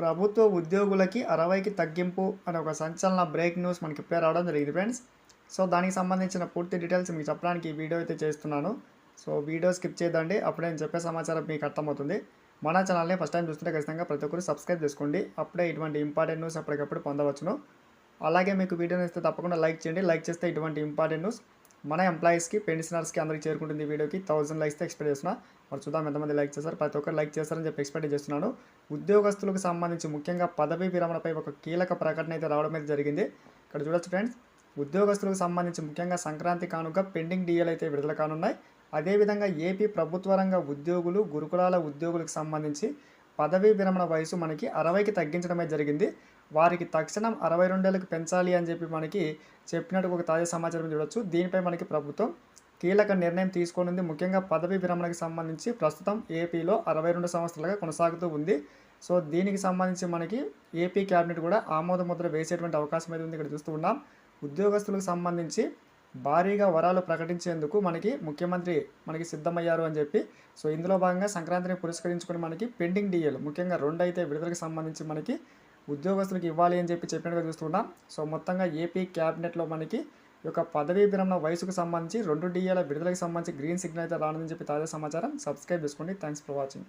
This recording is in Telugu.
ప్రభుత్వ ఉద్యోగులకి అరవైకి తగ్గింపు అనే ఒక సంచలన బ్రేక్ న్యూస్ మనకి ఇప్పుడే రావడం జరిగింది ఫ్రెండ్స్ సో దానికి సంబంధించిన పూర్తి డీటెయిల్స్ మీకు చెప్పడానికి ఈ వీడియో అయితే చేస్తున్నాను. సో వీడియో స్కిప్ చేయదండి. అప్పుడే నేను చెప్పే సమాచారం మీకు అర్థమవుతుంది. మన ఛానల్ని ఫస్ట్ టైం చూస్తుంటే ఖచ్చితంగా ప్రతి ఒక్కరు సబ్స్క్రైబ్ చేసుకోండి. అప్పుడే ఇటువంటి ఇంపార్టెంట్ న్యూస్ అప్పటికప్పుడు పొందవచ్చును. అలాగే మీకు వీడియో ఇస్తే తప్పకుండా లైక్ చేయండి. లైక్ చేస్తే ఇటువంటి ఇంపార్టెంట్ న్యూస్ మన ఎంప్లాయీస్కి పెన్షనర్స్కి అందరికి చేరుకుంటుంది ఈ వీడియోకి. థౌసండ్ లైక్స్ ఎక్స్పెక్ట్ చేస్తున్నా. మరి చూద్దాం ఎంతమంది లైక్ చేస్తారు. ప్రతి ఒక్కరు లైక్ చేస్తారని చెప్పి ఎక్స్పెక్ట్ చేస్తున్నాను. ఉద్యోగస్తులకు సంబంధించి ముఖ్యంగా పదవీ విరమణపై ఒక కీలక ప్రకటన అయితే రావడం అయితే జరిగింది. ఇక్కడ చూడొచ్చు ఫ్రెండ్స్ ఉద్యోగస్తులకు సంబంధించి ముఖ్యంగా సంక్రాంతి కానుక పెండింగ్ డీఎల్ అయితే విడుదల కానున్నాయి. అదేవిధంగా ఏపీ ప్రభుత్వ రంగ ఉద్యోగులు గురుకులాల ఉద్యోగులకు సంబంధించి పదవీ విరమణ వయసు మనకి అరవైకి తగ్గించడమే జరిగింది. వారికి తక్షణం అరవై రెండేళ్ళకి పెంచాలి అని చెప్పి మనకి చెప్పినట్టు ఒక తాజా సమాచారం చూడొచ్చు. దీనిపై మనకి ప్రభుత్వం కీలక నిర్ణయం తీసుకోనుంది. ముఖ్యంగా పదవీ విరమణకు సంబంధించి ప్రస్తుతం ఏపీలో అరవై రెండు సంవత్సరాలుగా కొనసాగుతూ ఉంది. సో దీనికి సంబంధించి మనకి ఏపీ క్యాబినెట్ కూడా ఆమోద ముద్ర వేసేటువంటి అవకాశం అయితే ఉంది. ఇక్కడ చూస్తూ ఉన్నాం. ఉద్యోగస్తులకు సంబంధించి భారీగా వరాలు ప్రకటించేందుకు మనకి ముఖ్యమంత్రి మనకి సిద్ధమయ్యారు అని చెప్పి సో ఇందులో భాగంగా సంక్రాంతిని పురస్కరించుకొని మనకి పెండింగ్ డిఎల్ ముఖ్యంగా రెండు అయితే విడుదలకు సంబంధించి మనకి ఉద్యోగస్తులకు ఇవ్వాలి అని చెప్పి చెప్పినట్టుగా చూస్తున్నాం సో మొత్తంగా ఏపీ క్యాబినెట్లో మనకి ఈ యొక్క పదవీ విరమణ వయసుకు సంబంధించి రెండు డిఏల విడుదలకు సంబంధించి గ్రీన్ సిగ్నల్ అయితే రానుందని చెప్పి తాజా సమాచారం. సబ్స్క్రైబ్ చేసుకోండి. Thanks for watching.